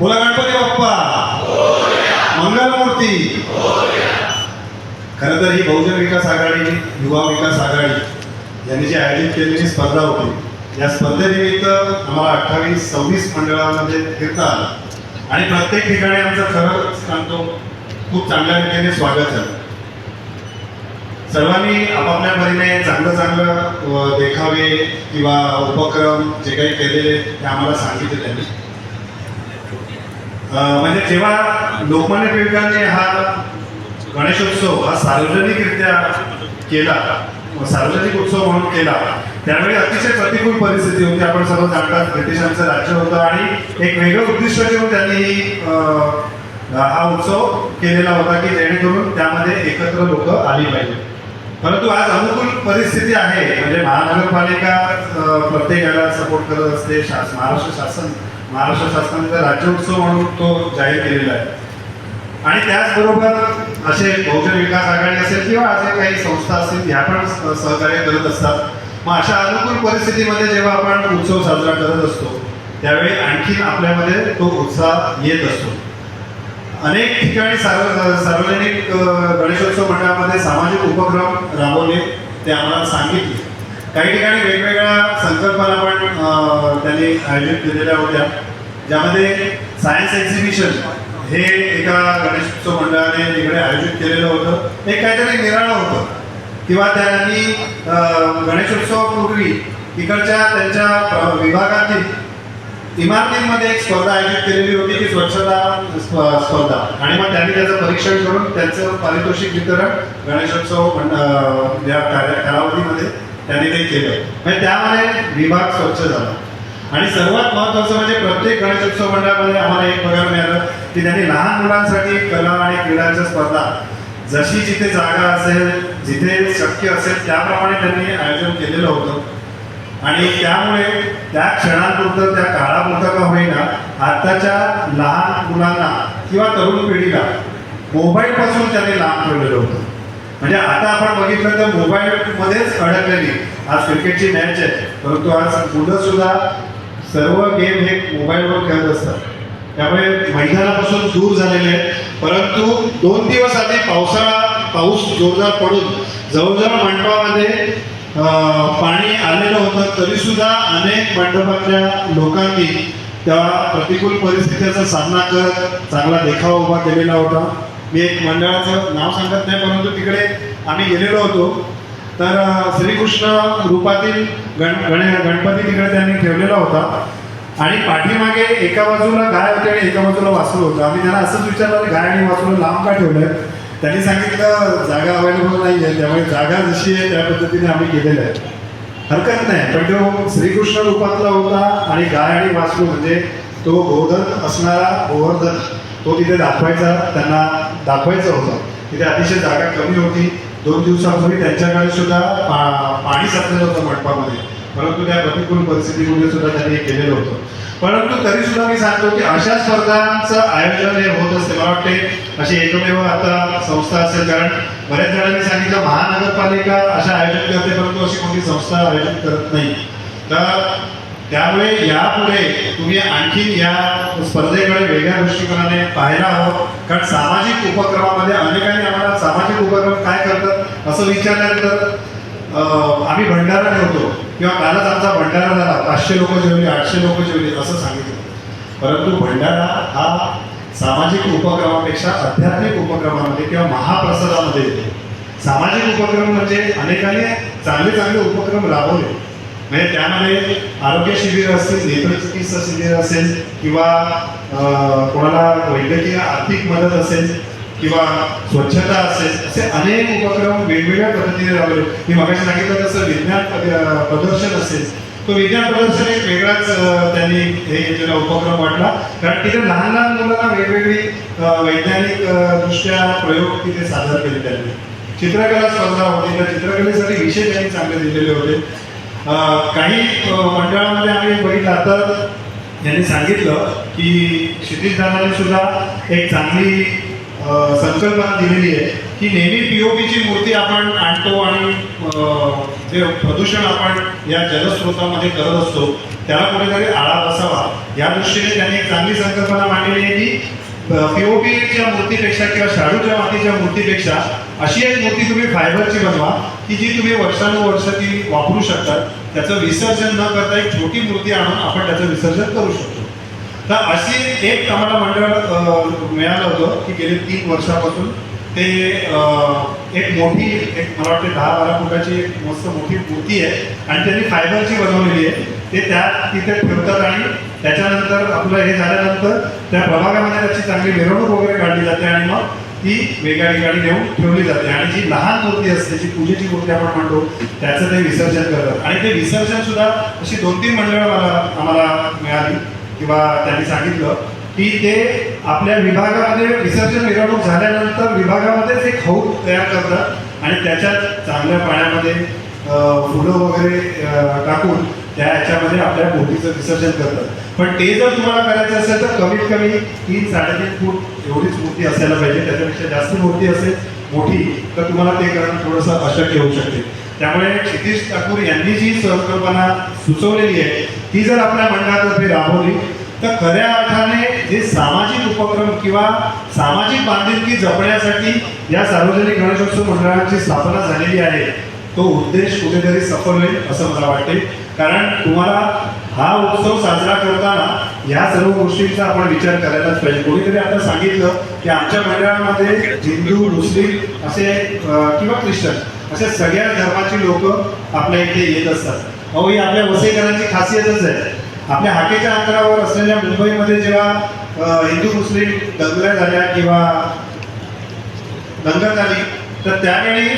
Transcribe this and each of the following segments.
बोला गणपती बाप्पा. मंगलमूर्ती. खरं तर ही बहुजन विकास आघाडी युवा विकास आघाडी यांनी जी आयोजित केलेली स्पर्धा होती या स्पर्धेनिमित्त आम्हाला अठ्ठावीस सव्वीस मंडळामध्ये फिरता आलं. आणि प्रत्येक ठिकाणी आमचं खरं सांगतो खूप चांगल्या रीतीने स्वागत झालं. सर्वांनी आपापल्या परीने चांगलं चांगलं देखावे किंवा उपक्रम जे काही केलेले ते आम्हाला सांगितले त्यांनी. म्हणजे जेव्हा लोकमान्य टिळकांनी हा गणेशोत्सव हा सार्वजनिकरित्या केला सार्वजनिक उत्सव म्हणून केला त्यावेळी अतिशय प्रतिकूल परिस्थिती होती. आपण सर्व जाणतात ब्रिटिशांचं राज्य होतं आणि एक वेगळं उद्दिष्ट घेऊन त्यांनी हा उत्सव केलेला होता की जेणेकरून त्यामध्ये एकत्र लोक आली पाहिजे. परंतु आज अनुकूल परिस्थिती आहे. म्हणजे महानगरपालिका प्रत्येकाला सपोर्ट करत असते शास महाराष्ट्र शासन महाराष्ट्र शासनाचा राज्योत्सव म्हणून तो जाहीर केलेला आहे. आणि त्याचबरोबर असे बहुजन विकास आघाडी असेल किंवा असे काही संस्था असतील ह्या पण सहकार्य करत असतात. मग अशा अनुकूल परिस्थितीमध्ये जेव्हा आपण उत्सव साजरा करत असतो त्यावेळी आणखीन आपल्यामध्ये तो उत्साह येत असतो. अनेक ठिकाणी सार्व सार्वजनिक गणेशोत्सव मंडळामध्ये सामाजिक उपक्रम राबवले ते आम्हाला सांगितले. काही ठिकाणी वेगवेगळ्या संकल्पना पण त्यांनी आयोजित केलेल्या होत्या. ज्यामध्ये सायन्स एक्झिबिशन हे एका गणेशोत्सव मंडळाने तिकडे आयोजित केलेलं होतं. एक काहीतरी निराळं होतं. किंवा त्यांनी गणेशोत्सवापूर्वी इकडच्या त्यांच्या विभागातील इमारतींमध्ये एक स्पर्धा आयोजित केलेली होती की स्वच्छता स्पर्धा. आणि मग त्यांनी त्याचं परीक्षण करून त्यांचं पारितोषिक वितरण गणेशोत्सव मंड- या कार्य त्यांनी ते केलं. म्हणजे त्यामध्ये विभाग स्वच्छ झाला. आणि सर्वात महत्त्वाचं म्हणजे प्रत्येक गणेशोत्सव मंडळामध्ये आम्हाला एक बघायला मिळालं की त्यांनी लहान मुलांसाठी कला आणि क्रीडाच्या स्पर्धा जशी जिथे जागा असेल जिथे शक्य असेल त्याप्रमाणे त्यांनी आयोजन केलेलं होतं. आणि त्यामुळे त्या क्षणांपुरतं त्या काळापुरतं का होईना आत्ताच्या लहान मुलांना किंवा तरुण पिढीला मोबाईलपासून त्यांनी लांब ठेवलेलं होतं. म्हणजे आता आपण बघितलं तर मोबाईलमध्येच अडकलेली. आज क्रिकेटची मॅच आहे. परंतु आज मुलं सुद्धा सर्व गेम हे मोबाईलवर खेळत असतात. त्यामुळे मैदानापासून दूर झालेले आहेत. परंतु दोन दिवस आधी पावसाळा पाऊस जोरदार पडून जवळजवळ मंडपामध्ये पाणी आलेलं होतं. तरी सुद्धा अनेक मंडपातल्या लोकांनी त्या प्रतिकूल परिस्थितीचा सामना करत चांगला देखावा उभा केलेला होता. मी एक मंडळाचं नाव सांगत नाही परंतु तिकडे आम्ही गेलेलो होतो. तर श्रीकृष्ण रूपातील गण गणे गणपती तिकडे त्यांनी ठेवलेला होता. आणि पाठीमागे एका बाजूला गाय होती आणि एका बाजूला वासरू होतं. आम्ही त्यांना असंच विचारलं की गाय आणि वासरू लांब का ठेवलंय? त्यांनी सांगितलं जागा अवेलेबल नाही आहे त्यामुळे जागा जशी आहे त्या पद्धतीने आम्ही केलेलं आहे. हरकत नाही पण तो श्रीकृष्ण रूपातला होता आणि गाय आणि वासरू म्हणजे तो गोधन असणारा गोवर्धन. तो तिथे दाखवायचा त्यांना दाखवायचं होतं. तिथे अतिशय जागा कमी होती. दोन दिवसापूर्वी त्यांच्याकडे सुद्धा पा- पाणी साचलेलं होतं मंडपामध्ये. परंतु त्या प्रतिकूल परिस्थितीमध्ये सुद्धा त्यांनी केलेलं होतं. परंतु तरी सुद्धा मी सांगतो की अशा स्पर्धांचं आयोजन हे होत असते. मला वाटते अशी एकमेव आता संस्था असेल. कारण बऱ्याच जणांनी सांगितलं महानगरपालिका अशा आयोजन करते परंतु अशी कोणती संस्था आयोजन करत नाही. तर त्यामुळे यापुढे तुम्ही आणखीन या स्पर्धेकडे वेगळ्या दृष्टिकोनाने पाहायला हवं कारण सामाजिक उपक्रमामध्ये अनेकांनी आम्हाला सामाजिक उपक्रम काय करतात असं विचारल्यानंतर आम्ही भंडारा ठेवतो किंवा कालच आमचा भंडारा झाला. पाचशे लोक जेवली आठशे लोक जेवली असं सांगितलं. परंतु भंडारा हा सामाजिक उपक्रमापेक्षा आध्यात्मिक उपक्रमामध्ये किंवा महाप्रसादामध्ये येतो. सामाजिक उपक्रम म्हणजे अनेकांनी चांगले चांगले उपक्रम राबवले. म्हणजे त्यामध्ये आरोग्य शिबिर असतील नेत्रचिकित्सा शिबिर असेल किंवा कोणाला वैद्यकीय आर्थिक मदत असेल किंवा स्वच्छता असेल असे अनेक उपक्रम वेगवेगळ्या पद्धतीने राबवले. मी मगाशी सांगितलं तसं विज्ञान प्रदर्शन असेल. तो विज्ञान प्रदर्शन एक वेगळाच त्यांनी हे घेतलेला उपक्रम वाटला. कारण तिथे लहान लहान मुलांना वेगवेगळी वैज्ञानिक दृष्ट्या प्रयोग तिथे सादर केले त्यांनी. चित्रकला स्पर्धा होती. त्या चित्रकलेसाठी विषय त्यांनी चांगले दिलेले होते. काही मंडळामध्ये आम्ही बघितलं. तर यांनी सांगितलं की क्षितिज दादाने सुद्धा एक चांगली संकल्पना दिलेली आहे की नेहमी पी ओ पीची मूर्ती आपण आणतो आणि जे प्रदूषण आपण या जलस्रोतामध्ये करत असतो त्याला कुठेतरी आळा बसावा. या दृष्टीने त्यांनी एक चांगली संकल्पना मांडलेली आहे की पीओपीच्या मूर्तीपेक्षा किंवा शाडूच्या मातीच्या मूर्तीपेक्षा अशी एक मूर्ती तुम्ही फायबरची बनवा की जी तुम्ही वर्षानुवर्ष ती वापरू शकता त्याचं विसर्जन न करता एक छोटी मूर्ती आणून आपण त्याचं विसर्जन करू शकतो. तर अशी एक आम्हाला मंडळ मिळालं होतं की गेले तीन वर्षापासून ते एक मोठी एक मला वाटते दहा बारा फुटाची एक मस्त मोठी मूर्ती आहे. आणि त्यांनी फायबरची बनवलेली आहे. ते त्या तिथे ठेवतात आणि त्याच्यानंतर आपलं हे झाल्यानंतर त्या प्रभागामध्ये त्याची चांगली मिरवणूक वगैरे काढली जाते आणि मग ती वेगळ्या ठिकाणी नेऊन ठेवली जाते. आणि जी लहान मूर्ती असते जी पूजेची मूर्ती आपण म्हणतो त्याचं ते विसर्जन करतात. आणि ते विसर्जन सुद्धा अशी दोन तीन मंडळं मला आम्हाला मिळाली किंवा त्यांनी सांगितलं की ते आपल्या विभागामध्ये विसर्जन मिरवणूक झाल्यानंतर विभागामध्येच एक हौद तयार करतात आणि त्याच्यात चांगल्या पाण्यामध्ये फुलं वगैरे टाकून त्या ह्याच्यामध्ये आपल्या मूर्तीचं विसर्जन करतात. पण ते जर तुम्हाला करायचं असेल तर कमीत कमी तीन साडेतीन फूट एवढीच मूर्ती असायला पाहिजे. त्याच्यापेक्षा जास्त मूर्ती असेल मोठी तर तुम्हाला ते करणं थोडंसं अशक्य होऊ शकते. त्यामुळे क्षितिश ठाकूर यांनी जी संकल्पना सुचवलेली आहे ती जर आपल्या मंडळातर्फे राबवली तर खऱ्या अर्थाने जे सामाजिक उपक्रम किंवा सामाजिक बांधिलकी जपण्यासाठी या सार्वजनिक गणेशोत्सव मंडळाची स्थापना झालेली आहे तो उद्देश कुठेतरी सफल होईल असं मला वाटते कारण तुम्हाला हा उत्सव साजरा करताना या सर्व गोष्टींचा आपण विचार करायलाच पाहिजे. कोणीतरी आता सांगितलं की आमच्या मंडळामध्ये हिंदू मुस्लिम असे किंवा ख्रिश्चन असे सगळ्या धर्माची लोक आपल्या इथे येत असतात. अहो ही आपल्या वसईकरांची खासियतच आहे. आपल्या हाकेच्या अंतरावर असलेल्या मुंबईमध्ये जेव्हा हिंदू मुस्लिम दंगल्या झाल्या किंवा दंगल झाली तर त्यावेळी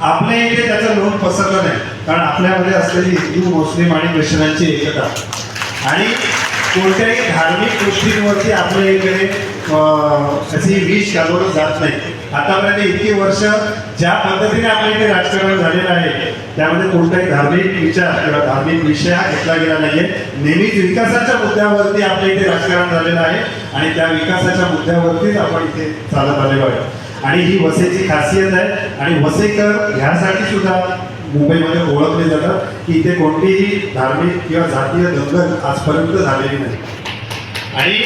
आपल्या इथे त्याचं लोन पसरलं नाही. कारण आपल्यामध्ये असलेली हिंदू मुस्लिम आणि ख्रिश्चनांची एकता. आणि कोणत्याही धार्मिक गोष्टींवरती आपल्या इकडे अशी विष घालवलं जात नाही. आतापर्यंत इतकी वर्ष ज्या पद्धतीने आपल्या इथे राजकारण झालेलं आहे त्यामध्ये कोणताही धार्मिक विचार किंवा धार्मिक विषय हा घेतला गेला नाहीये. नेहमीच विकासाच्या मुद्द्यावरती आपल्या इथे राजकारण झालेलं आहे आणि त्या विकासाच्या मुद्द्यावरतीच आपण इथे चालत आलेलो आहे. आणि ही वसेची खासियत आहे. आणि वसेकर ह्यासाठी सुद्धा मुंबईमध्ये ओळखले जातात की इथे कोणतीही धार्मिक किंवा जातीय दंगल आजपर्यंत झालेली नाही. आणि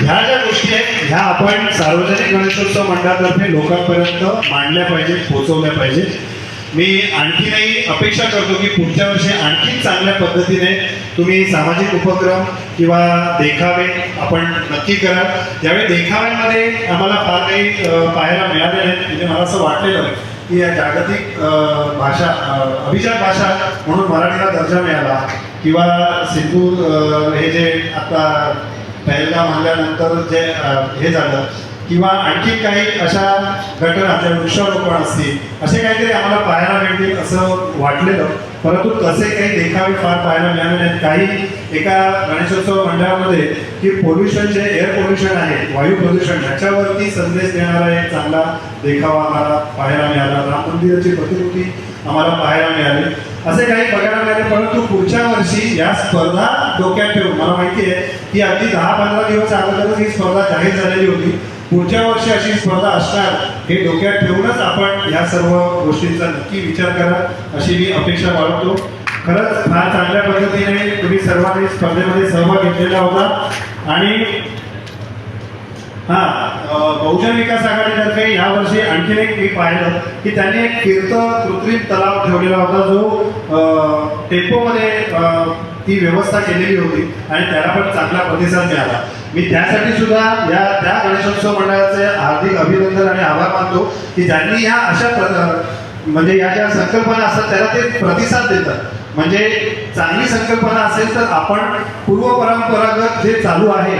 ह्या ज्या गोष्टी आहेत ह्या आपण सार्वजनिक गणेशोत्सव मंडळातर्फे लोकांपर्यंत मांडल्या पाहिजेत पोहोचवल्या पाहिजेत. मी आणखीनही अपेक्षा करतो की पुढच्या वर्षी आणखी चांगल्या पद्धतीने तुम्ही सामाजिक उपक्रम किंवा देखावे आपण नक्की करा त्यावेळी देखाव्यांमध्ये आम्हाला फार काही पाहायला मिळाले नाहीत म्हणजे मला असं वाटलेलं की या जागतिक भाषा अभिजात भाषा म्हणून मराठीला दर्जा मिळाला किंवा सिंधू हे जे आता पहिलगाम म्हणल्यानंतर जे हे झालं किंवा आणखी काही अशा घटना ज्या वृक्षारोपण असतील असे काहीतरी आम्हाला पाहायला मिळतील असं वाटलेलं. परंतु तसे काही देखावे फार पाहायला मिळाले नाहीत. काही एका गणेशोत्सव मंडळामध्ये की पोल्युशन जे एअर पोल्युशन आहे वायू प्रदूषण ह्याच्यावरती संदेश देणारा एक चांगला देखावा आम्हाला पाहायला मिळाला. राम मंदिराची प्रतिकृती आम्हाला पाहायला मिळाली. असे काही बघायला मिळाले परंतु पुढच्या वर्षी या स्पर्धा डोक्यात ठेवून मला माहिती आहे की अगदी दहा पंधरा दिवस अगोदरच ही स्पर्धा जाहीर झालेली होती. पुढच्या वर्षी अशी स्पर्धा असणार हे डोक्यात ठेवूनच आपण या सर्व गोष्टींचा नक्की विचार करा अशी मी अपेक्षा बाळगतो. खरंच फार चांगल्या पद्धतीने तुम्ही सर्वांनी स्पर्धेमध्ये सहभाग घेतलेला होता. आणि हा बहुजन विकास आघाडीतर्फे यावर्षी आणखीन एक मी पाहिलं की त्यांनी एक फिरत कृत्रिम तलाव ठेवलेला होता जो अं, टेम्पोमध्ये अं, ती व्यवस्था केलेली होती आणि त्याला पण चांगला प्रतिसाद मिळाला. मी त्यासाठी सुद्धा या त्या गणेशोत्सव मंडळाचे हार्दिक अभिनंदन आणि आभार मानतो की ज्यांनी ह्या अशा प्र- म्हणजे या ज्या संकल्पना असतात त्याला ते प्रतिसाद देतात. म्हणजे चांगली संकल्पना असेल तर आपण पूर्व परंपरागत जे चालू आहे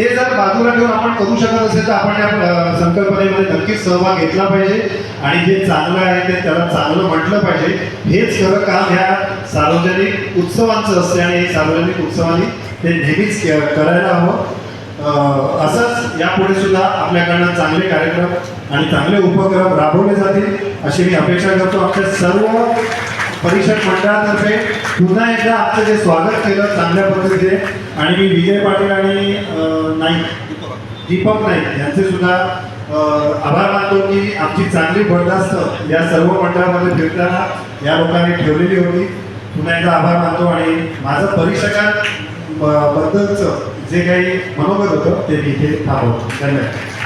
ते जर बाजूला ठेवून आपण करू शकत असेल तर आपण या संकल्पनेमध्ये नक्कीच सहभाग घेतला पाहिजे. आणि जे चांगलं आहे ते त्याला चांगलं म्हटलं पाहिजे. हेच खरं काम ह्या सार्वजनिक उत्सवांचं असते आणि हे सार्वजनिक उत्सवांनी ते नेहमीच करायला हवं. असंच यापुढे सुद्धा आपल्याकडनं चांगले कार्यक्रम आणि चांगले उपक्रम राबवले जातील अशी मी अपेक्षा करतो. आमच्या सर्व परिषद मंडळातर्फे पुन्हा एकदा आपलं जे स्वागत केलं चांगल्या पद्धतीने. आणि मी विजय पाटील आणि नाईक दीपक नाईक यांचे सुद्धा आभार मानतो की आमची चांगली बरदास्त या सर्व मंडळामध्ये फिरताना या लोकांनी ठेवलेली होती. पुन्हा एकदा आभार मानतो आणि माझं परीक्षकांबद्दलचं बद्दलचं जे काही मनोगत होतं ते मी इथे थांबवतो. धन्यवाद.